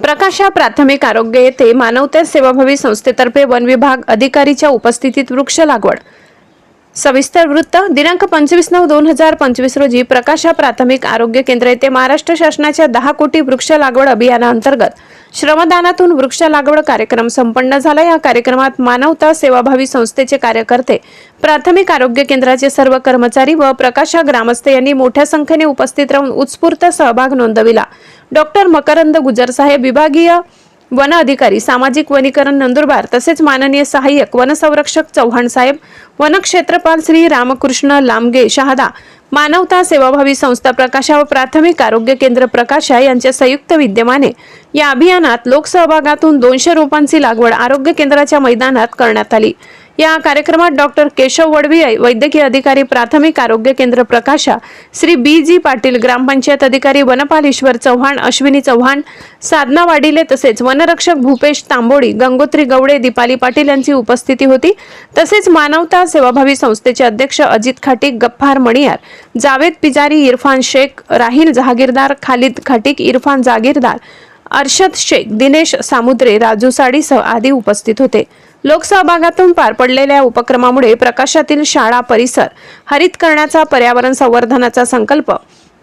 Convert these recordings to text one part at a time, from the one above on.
प्रकाशा प्राथमिक आरोग्य येथे मानवता सेवाभावी संस्थेतर्फे वन विभाग अधिकारीच्या उपस्थितीत वृक्ष लागवड. सविस्तर वृत्त दिनांक पंचवीस नऊ दोन हजार पंचवीस रोजी प्रकाशा प्राथमिक आरोग्य केंद्र येथे महाराष्ट्र शासनाच्या दहा कोटी वृक्ष लागवड अभियानाअंतर्गत श्रमदानातून वृक्ष लागवड कार्यक्रम संपन्न झाला. या कार्यक्रमात मानवता सेवाभावी संस्थेचे कार्यकर्ते प्राथमिक आरोग्य केंद्राचे सर्व कर्मचारी व प्रकाशा ग्रामस्थ यांनी मोठ्या संख्येने उपस्थित राहून उत्स्फूर्त सहभाग नोंदविला. डॉक्टर मकरंद गुजरसाहेब विभागीय वन अधिकारी सामाजिक वनीकरण नंदुरबार तसेच माननीय सहाय्यक वनसंरक्षक चव्हाण साहेब वनक्षेत्रपाल श्री रामकृष्ण लामगे शहादा मानवता सेवाभावी संस्था प्रकाशा व प्राथमिक आरोग्य केंद्र प्रकाशा यांच्या संयुक्त विद्यमाने या अभियानात लोकसहभागातून दोनशे रोपांची लागवड आरोग्य केंद्राच्या मैदानात करण्यात आली. या कार्यक्रमात डॉक्टर केशव वडवी वैद्यकीय अधिकारी प्राथमिक आरोग्य केंद्र प्रकाशा श्री बी जी पाटील ग्रामपंचायत अधिकारी वनपाल ईश्वर चव्हाण अश्विनी चव्हाण साधना वाडिले तसेच वनरक्षक भूपेश तांबोडी गंगोत्री गवडे दीपाली पाटील यांची उपस्थिती होती. तसेच मानवता सेवाभावी संस्थेचे अध्यक्ष अजित खाटीक गफ्फार मणियार जावेद पिजारी इरफान शेख राहील जहागीरदार खालिद खाटीक इरफान जागीरदार अर्शद शेख दिनेश सामुद्रे राजू साडीसह आदी उपस्थित होते. लोकसहभागातून पार पडलेल्या उपक्रमामुळे प्रकाशातील शाळा परिसर हरित करण्याचा पर्यावरण संवर्धनाचा संकल्प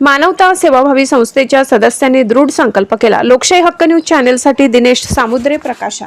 मानवता सेवाभावी संस्थेच्या सदस्यांनी दृढ संकल्प केला. लोकशाही हक्क न्यूज चॅनेलसाठी दिनेश सामुद्रे प्रकाशा.